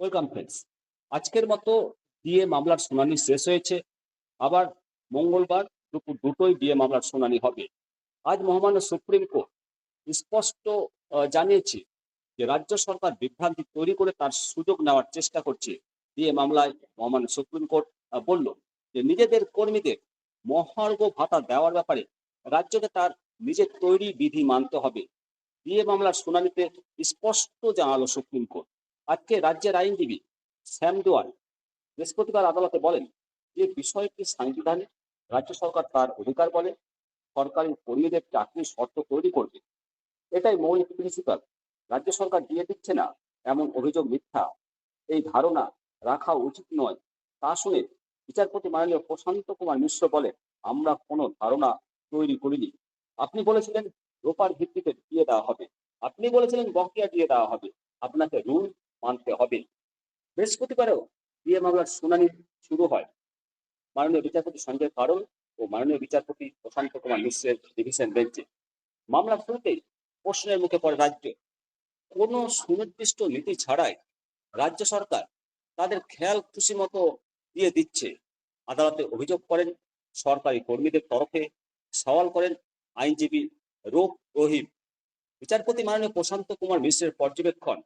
Welcome friends আজকের মতো DA মামলার শুনানি শেষ হয়েছে। আবার মঙ্গলবার দুপুর দুটোই ডিএ মামলার শুনানি হবে। আজ মহামান্য সুপ্রিম কোর্ট স্পষ্ট জানিয়েছে যে রাজ্য সরকার বিভ্রান্তি তৈরি করে তার সুযোগ নেওয়ার চেষ্টা করছে। ডিএ মামলায় মহামান্য সুপ্রিম কোর্ট বলল যে নিজেদের কর্মীদের মহার্ঘ ভাতা দেওয়ার ব্যাপারে রাজ্যকে তার নিজের তৈরি বিধি মানতে হবে। ডিএ মামলার শুনানিতে স্পষ্ট জানালো সুপ্রিম কোর্ট। আজকে রাজ্যের আইনজীবী শ্যাম দেওয়াল বৃহস্পতিবার আদালতে বলেন যে বিষয়টি সাংবিধানিক, রাজ্য সরকার তার অধিকার বলে, সরকারি কর্মীদের চাকরির শর্ত তৈরি করবে। এটাই মৌলিক প্রিন্সিপাল রাজ্য সরকার দিয়ে দিচ্ছে না এমন অভিযোগ মিথ্যা। এই ধারণা রাখা উচিত নয়। তা শুনে বিচারপতি মাননীয় প্রশান্ত কুমার মিশ্র বলেন, আমরা কোনো ধারণা তৈরি করিনি। আপনি বলেছিলেন রোপার ভিত্তিতে দিয়ে দেওয়া হবে। আপনি বলেছিলেন বকেয়া দিয়ে দেওয়া হবে। আপনাকে রুল মানতে হবে। বৃহস্পতিবারেও বিয়ে মামলার শুনানি শুরু হয়। মাননীয় বিচারপতি সঞ্জয় কারণ ও মাননীয় বিচারপতি প্রশান্ত কুমার মিশ্রের ডিভিশন বেঞ্চে। মামলার শুরুতেই প্রশ্নের মুখে পড়ে রাজ্য। কোনো সুনির্দিষ্ট নীতি ছাড়াই রাজ্য সরকার তাদের খেয়াল খুশি মতো দিয়ে দিচ্ছে। আদালতে অভিযোগ করেন, সরকারি কর্মীদের তরফে সওয়াল করেন আইনজীবী রূপ রহিম। বিচারপতি মাননীয় প্রশান্ত কুমার মিশ্রের পর্যবেক্ষণ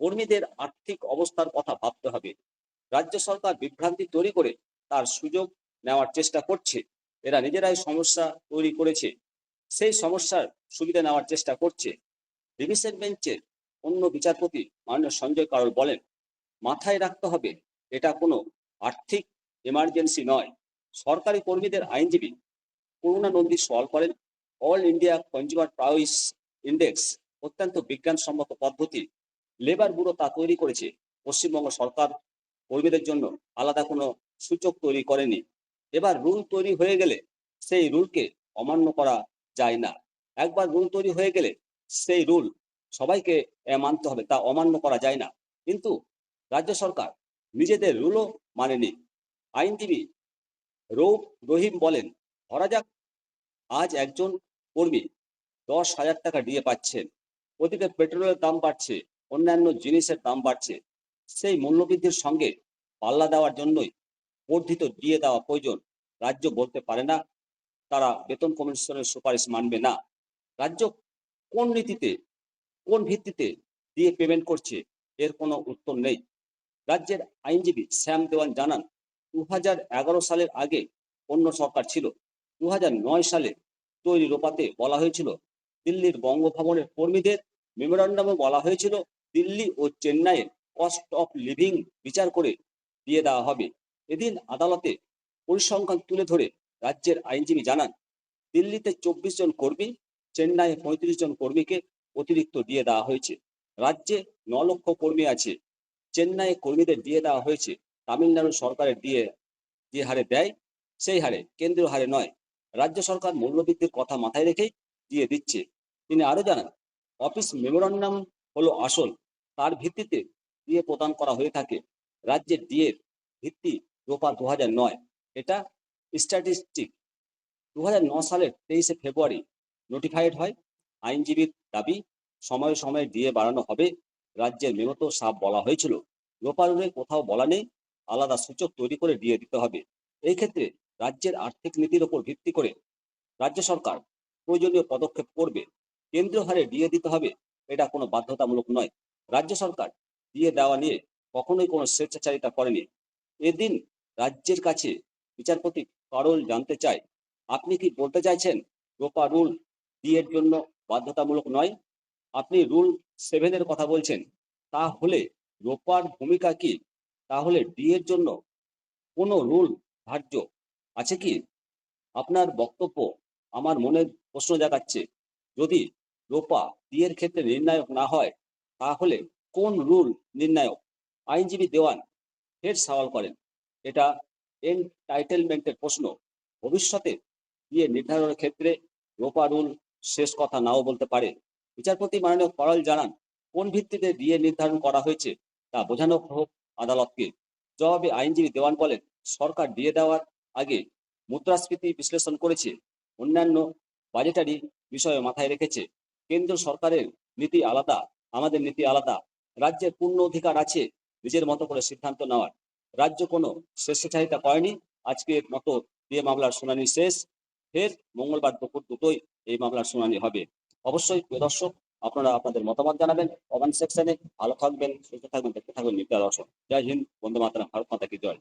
কর্মীদের আর্থিক অবস্থার কথা ভাবতে হবে। রাজ্য সরকার বিভ্রান্তি তৈরি করে তার সুযোগ নেওয়ার চেষ্টা করছে। এরা নিজেরাই সমস্যা তৈরি করেছে। সেই সমস্যার সুবিধা নেওয়ার চেষ্টা করছে। ডিভিশন বেঞ্চের অন্য বিচারপতি মাননীয় সঞ্জয় কারল বলেন, মাথায় রাখতে হবে, এটা কোনো আর্থিক এমার্জেন্সি নয়। সরকারি কর্মীদের আইনজীবী করুণা নন্দী সওয়াল করেন, all India consumer price index অত্যন্ত বিজ্ঞানসম্মত পদ্ধতি লেবার ব্যুরো তা তৈরি করেছে। পশ্চিমবঙ্গ সরকার কর্মীদের জন্য আলাদা কোনো সূচক তৈরি করেনি। এবার রুল তৈরি হয়ে গেলে সেই রুলকে অমান্য করা যায় না। একবার রুল তৈরি হয়ে গেলে সেই রুল সবাইকে মানতে হবে, তা অমান্য করা যায় না। কিন্তু রাজ্য সরকার নিজেদের রুলও মানেনি। আইনজীবী রৌফ রহিম বলেন, ধরা যাক আজ একজন কর্মী দশ হাজার টাকা দিয়ে পাচ্ছেন। ওদিকে পেট্রোলের দাম বাড়ছে। অন্যান্য জিনিসের দাম বাড়ছে। সেই মূল্যবৃদ্ধির সঙ্গে পাল্লা দেওয়ার জন্যই বর্ধিত দিয়ে দেওয়া প্রয়োজন। রাজ্য বলতে পারে না, তারা বেতন কমিশনের সুপারিশ মানবে না। রাজ্য কোন নীতিতে, কোন ভিত্তিতে দিয়ে পেমেন্ট করছে, এর কোনো উত্তর নেই। রাজ্যের আইনজীবী শ্যাম দেওয়ান জানান দু হাজার এগারো সালের আগে অন্য সরকার ছিল। দু হাজার নয় সালে তৈরি রোপাতে বলা হয়েছিল, দিল্লির বঙ্গভবনের কর্মীদের মেমোরান্ডামে বলা হয়েছিল দিল্লি ও চেন্নাইয়ের কস্ট অফ লিভিং বিচার করে দিয়ে দেওয়া হবে। এদিন আদালতে পরিসংখ্যান তুলে ধরে রাজ্যের আইনজীবী জানান, দিল্লিতে চব্বিশ জন কর্মী, চেন্নাইয়ে পঁয়ত্রিশ জন কর্মীকে অতিরিক্ত দিয়ে দেওয়া হয়েছে। রাজ্যে ন লক্ষ কর্মী আছে, চেন্নাইয়ে কর্মীদের দিয়ে দেওয়া হয়েছে। তামিলনাড়ু সরকারের দিয়ে যে হারে দেয় সেই হারে, কেন্দ্রীয় হারে নয়। রাজ্য সরকার মূল্যবৃদ্ধির কথা মাথায় রেখেই দিয়ে দিচ্ছে। তিনি আরও জানান, অফিস মেমোরান্ডাম হলো আসল। তার ভিত্তিতে দিয়ে প্রদান করা হয়ে থাকে রাজ্যের ডিএর ভিত্তি রোপা দু নয়। এটা স্ট্যাটিস্টিক দু সালের তেইশে ফেব্রুয়ারি নোটিফাইড হয়। আইনজীবীর দাবি, সময়ে সময়ে ডিএ বাড়ানো হবে রাজ্যের মেমোতে সাপ বলা হয়েছিল। রোপারুলে কোথাও বলা নেই, আলাদা সূচক তৈরি করে দিয়ে দিতে হবে। এই ক্ষেত্রে রাজ্যের আর্থিক নীতির ওপর ভিত্তি করে রাজ্য সরকার প্রয়োজনীয় পদক্ষেপ করবে। কেন্দ্রীয় হারে ডিএ দিতে হবে এটা কোনো বাধ্যতামূলক নয়। রাজ্য সরকার দিয়ে দেওয়া নিয়ে কখনোই কোনো স্বেচ্ছাচারিতা করেনি। এদিন রাজ্যের কাছে বিচারপতি কারল জানতে চায়, আপনি কি বলতে চাইছেন? রোপা রুল বিয়ের জন্য বাধ্যতামূলক নয়। আপনি রুল সেভেনের কথা বলছেন। তাহলে রোপার ভূমিকা কি? তাহলে ডিএর জন্য কোনো রুল ধার্য আছে কি? আপনার বক্তব্য আমার মনে প্রশ্ন জাগাচ্ছে। যদি রোপা বিয়ের ক্ষেত্রে নির্ণায়ক না হয়, তাহলে কোন রুল নির্ণায়ক? আইনজীবী দেওয়ান ফের সওয়াল করেন, এটা এনটাইটেলমেন্টের প্রশ্ন। ভবিষ্যতে বিয়ে নির্ধারণের ক্ষেত্রে রোপা রুল শেষ কথা নাও বলতে পারে। বিচারপতি মাননীয় করাল জানান, কোন ভিত্তিতে বিয়ে নির্ধারণ করা হয়েছে তা বোঝানো হোক আদালতকে। জবাবে আইনজীবী দেওয়ান বলেন, সরকার দিয়ে দেওয়ার আগে মুদ্রাস্ফীতি বিশ্লেষণ করেছে, অন্যান্য বাজেটারি বিষয়ে মাথায় রেখেছে। কেন্দ্র সরকারের নীতি আলাদা, আমাদের নীতি আলাদা। রাজ্যের পূর্ণ অধিকার আছে, নিজের মতো করে সিদ্ধান্ত নেওয়ার। রাজ্য কোনো স্বেচ্ছাচারিতা করেনি আজকের মতো দিয়ে মামলার শুনানি শেষ। ফের মঙ্গলবার দুপুর দুটোই এই মামলার শুনানি হবে। অবশ্যই প্রিয় দর্শক, আপনারা আপনাদের মতামত জানাবেন কমেন্ট সেকশনে ভালো থাকবেন, সুস্থ থাকবেন, দেখতে থাকবেন, নিত্য দর্শক জয় হিন্দ, বন্দে মাতারাম, ভারত মাতা কি জয়।